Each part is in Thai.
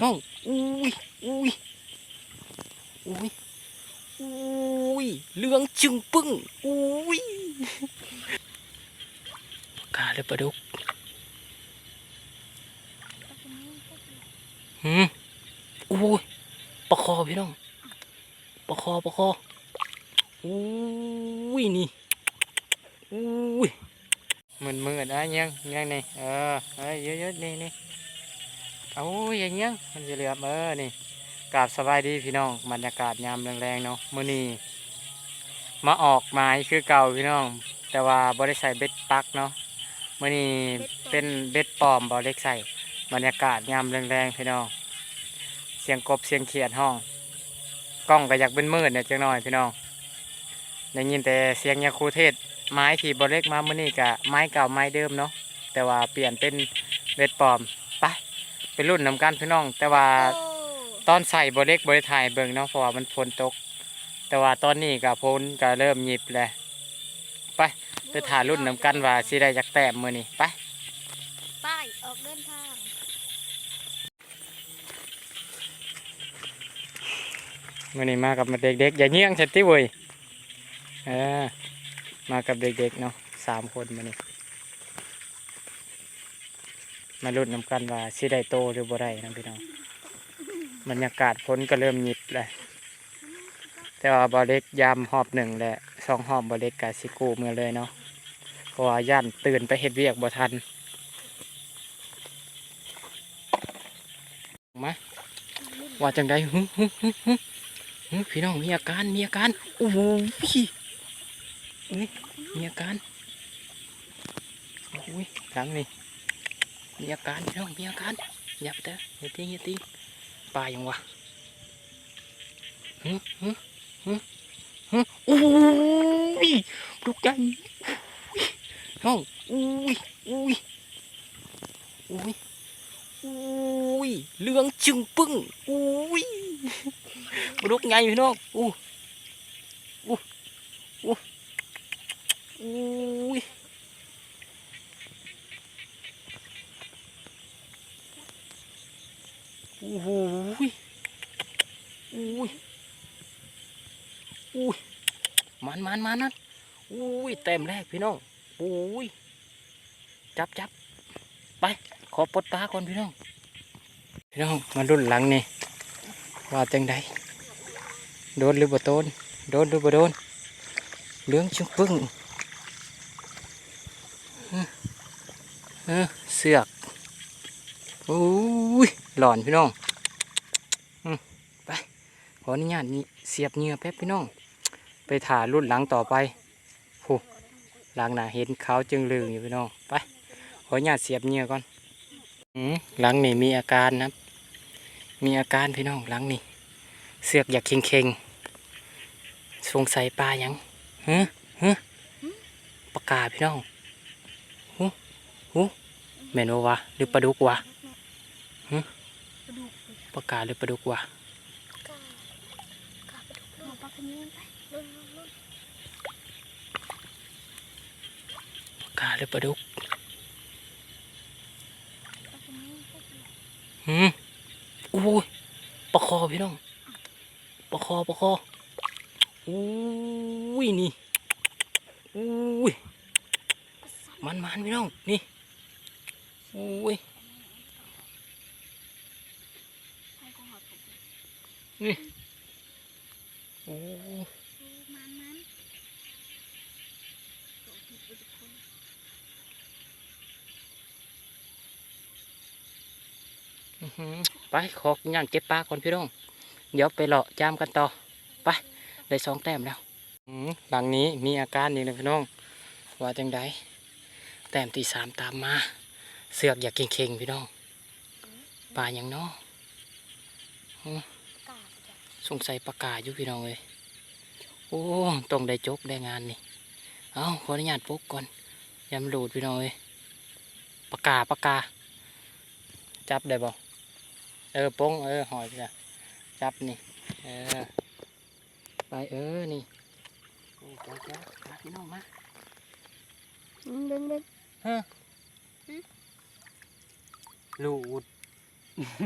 น้องอุ้ยอุ้ยอุ้ยอุ้ยเลืองจึงปึ้งอุ้ยกาเลยปลาดุกหืมอุ้ยปลาคอพี่น้องปลาคอปลาคออุ้ยนี่อุ้ยเหมือนมืนอะยังยังนี่เออเอ้ยเยอะๆนี่นี่ เอาอย่างยังมันจะเหลือมเออนี่กราบสบายดีพี่น้องบรรยากาศยามแรงๆเนาะมื้อนี้มาออกไม้คือเก่าพี่น้อง แต่ว่าบ่ได้ใส่เบ็ดปักเนาะมื้อนี้เป็นเบ็ดปลอมบ่ได้ใส่บรรยากาศยามแรงๆพี่น้อง เสียงกบเสียงเขียดห้องกล้องก็อยากเป็นมืดเนี่ยจังหน่อยพี่น้องได้ยินแต่เสียงยาคูเทศ ไม้ที่บเล็กมาเมื่อนี้กะไม้เก่าไม้เดิมเนาะแต่ว่าเปลี่ยนเป็นเบ็ดปลอมไป เป็นรุ่นนำกันพี่น้อง แต่ว่าตอนใส่บเล็กบริถ่ายเบิ่งเนาะเพราะว่ามันฝนตก แต่ว่าตอนนี้กับพ้นก็เริ่มหยิบเลยไปไปถ่ายรุ่นนำกันว่าสิได้จักแต้มมือนี้ไปป้ายออกเดินทางมื่อนี้มากับเด็กๆ อย่าเงี้ยงฉันติเว้ยเออมากับเด็กๆเนาะสามคนมื่อนี้ มาลุ้นนำกันว่าสิได้โตหรือบ่ได้นะพี่น้องบรรยากาศฝนก็เริ่มหยิบเลยแต่ว่าบอเล็กยามหอบหนึ่งแหละสองหอบบอเล็กกับสิกูเมื่อเลยเนาะเพราะว่าย่านตื่นไปเฮ็ดเวียกบ่ทันมาว่าจังไดหึหึหึหึพี่น้องมีอาการมีอาการโอ้โหนี่มีอาการโอ้ยหลังนี่ มีอาการพี่น้องมีอาการอย่าไปเถอะอย่าตีอย่าตีปลายังวะฮึฮึฮึฮึโอ้ยลูกใหญ่น้องอุ้ยอุ้ยอุ้ยอุ้ยเหลืองจึงปึ้งอุ้ยลูกใหญ่พี่น้องอู้อู้อู้อุ้ย โอ้โหยอุ้ยอุ้ยมันมันมันนั่นอุ้ยเต็มแรกพี่น้องอุ้ยจับจับไป ขอปลดปลาก่อนพี่น้อง พี่น้องมารุ่นหลังนี่ว่าจังใดโดนหรือบ่โดนโดนหรือบ่โดนเลืองชึงปึ้งเออเออเสือกอุ้ หลอนพี่น้องอไปขออนุญาตนี่เสียบเหงื่อแป๊บพี่น้อง ไปถ่ารุ่นหลังต่อไปโหหลังหนาเห็นเขาจึงลืงอยู่พี่น้องไปขออนุญาตเสียบเหงื่อก่อนหลังนี่มีอาการนะมีอาการพี่น้องหลังนี่เสือกอยากเค็งเค็งสงสัยปลาหยังฮะฮะปลากาพี่น้องหูหูแม่นบ่วะหรือปลาดุกวะ ระดูกปลากาหรือปลาดุกวะกากาไปดูปลาขมิ้นไปลุ้นลุ้นลุ้นปลากาหรือปลาดุกหืมโอ้ยปลาคอพี่น้องปลาคอปลาคออุ้ยนี่อุ้ยมันมันพี่น้องนี่อุ้ย ให้ของเขาถูก โอ้ มั นมันโอ้ไปขอกินย่างเก็บปลาก่อนพี่น้อง เดี๋ยวไปเลาะจามกันต่อ ไป ได้สองแต้มแล้วหลังนี้มีอาการนี่นะพี่น้อง ว่าจังใดแต้มที่สามตามมา เสือกอยากเข่งๆพี่น้องปลาอย่างน้อกาะ สงสัยปากกาอยู่พี่น้องเลยโอ้ต้องได้จกได้งานนี่เอาขออนุญาตปลุกก่อนยำรูดพี่น้องเลยปากกาปากกา จับได้บ่เออโป้งเออหอยจ้ะจับนี่เออไปเออนี่โอ้เจ้าเจ้ามาพี่น้องมาดึงดึงลูดอื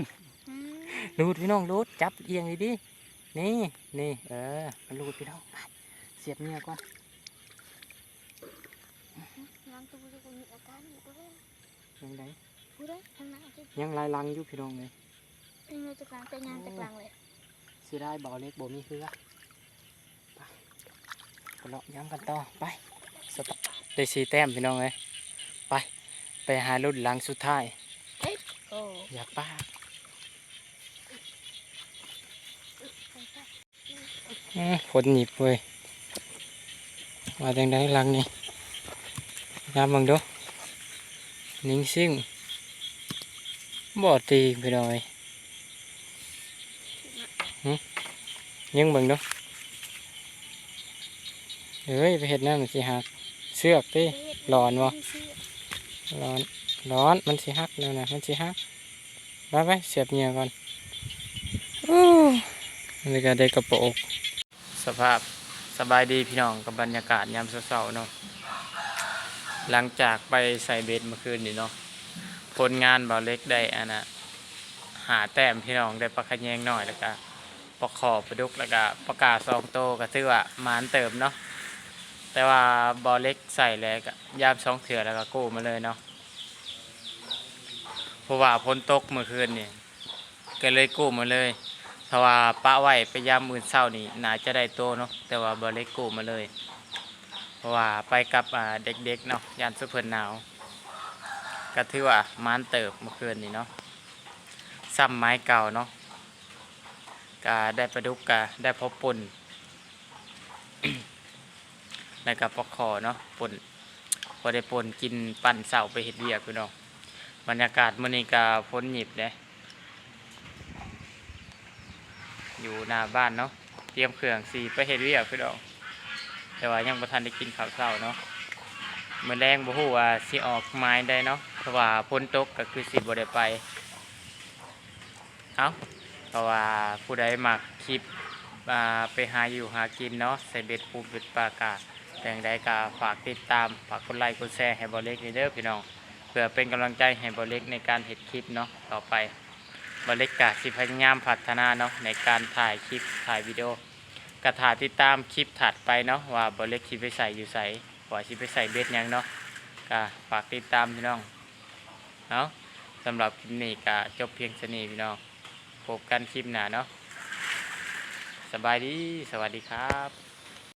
มรูดพี่น้องรูดจับเอียงดีดิ นี่นี่เออ มันรูดพี่น้องมาเสียบเนี่ยก่อนน้ำตัวจะมีอาการอยู่ตัวยังไงพูดได้ทางนั้นที่ยังลายลังอยู่พี่น้องเลยเป็นเงาจากกลางแต่ยางจากกลางเลยเสียได้บ่อเล็กบ่มีเครือไปไปเลาะย้ำกันต่อไปสตาร์ทได้สีแต้มพี่น้องเลยไป ไปหารุ่นหลังสุดท้ายโอ้อยากป้า ไปไป อื้อฝนหนีบเว้ยมาจังไดหลังนี่ยามเบังดูนิ่งซิ่งบ่ตีพี่น้องเอ้ยยังเบิ่งดูเอ้ยไปเห็ดนั่นมันสิหักเสือกติร้อนวะร้อนร้อนมันสิหักแล้วนะมันสิหักไปไปเสียบเหงียก่อนอู้นี่ก็ได้กระโปรง สภาพสบายดีพี่น้องกับบรรยากาศยามเช้าๆเนาะหลังจากไปใส่เบ็ดเมื่อคืนนี่เนาะผลงานเบาเล็กได้อันนะหาแต้มพี่น้องได้ปลาขะแยงหน่อยแล้วก็ปลาขอบปลาดุกแล้วก็ปลากาศซองโตก็ถือว่ามานเติมเนาะแต่ว่าบอเล็กใส่แล้วก็ยามสองเถื่อแล้วก็กู้มาเลยเนาะเพราะว่าพ้นตกเมื่อคืนนี่ก็เลยกู้มาเลย เพราว่าป้าไว้ไปยามมื่นเศร้านี่น่าจะได้โตเนาะแต่ว่าบอเล็กกู้มาเลย เพราะว่าไปกับอ่าเด็กๆเนาะยานสุเพิ่นหนาวก็ถือว่ามานเติบเมื่อคืนนี่เนาะซ้ำไม้เก่าเนาะก็ได้ปลาดุกก็ได้พบปุ่นแล้วก็ปลาคอเนาะป่นพอได้ป่นกินปั่นเสาไปเห็ดเวียกพี่น้องบรรยากาศมื้อนี้ก็ฝนหยิบเด้ อยู่หน้าบ้านเนาะเตรียมเครื่องสีไปเห็ดเวียกพี่น้องแต่ว่ายังบ่ทันได้กินข้าวเช้าเนาะมื้อแรงบ่ฮู้ว่าสิออกไม้ได้เนาะเพราะว่าฝนตกก็คือสิบ่ได้ไปเอ้าเพราะว่าผู้ใดมักคลิปไปหาอยู่หากินเนาะใส่เบ็ดปูเบ็ดปลากาแต่งใดก็ฝากติดตามฝากกดไลค์กดแชร์ให้บอเล็กเด้อพี่น้องเพื่อเป็นกำลังใจให้บอเล็กในการเห็ดคลิปเนาะต่อไป บอเล็กกะสิพยายามพัฒนาเนาะในการถ่ายคลิปถ่ายวิดีโอกระถาติดตามคลิปถัดไปเนาะว่าบอเล็กคิไปใส่อยู่ใส่ว่าสิไปใส่เบ็ดยังเนาะก็ฝากติดตามพี่น้องเนาะสำหรับคลิปนี้ก็จบเพียงเท่านี้พี่น้องพบกันคลิปหน้าเนาะสบายดีสวัสดีครับ